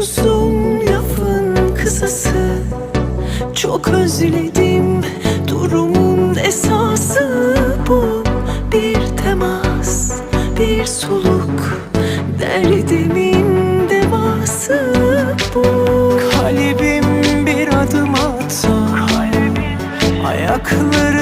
Uzun lafın kısası. Çok özledim Durumun esası bu. Bir temas, bir soluk Derdimin devası bu. Kalbim bir adım atsa Ayakları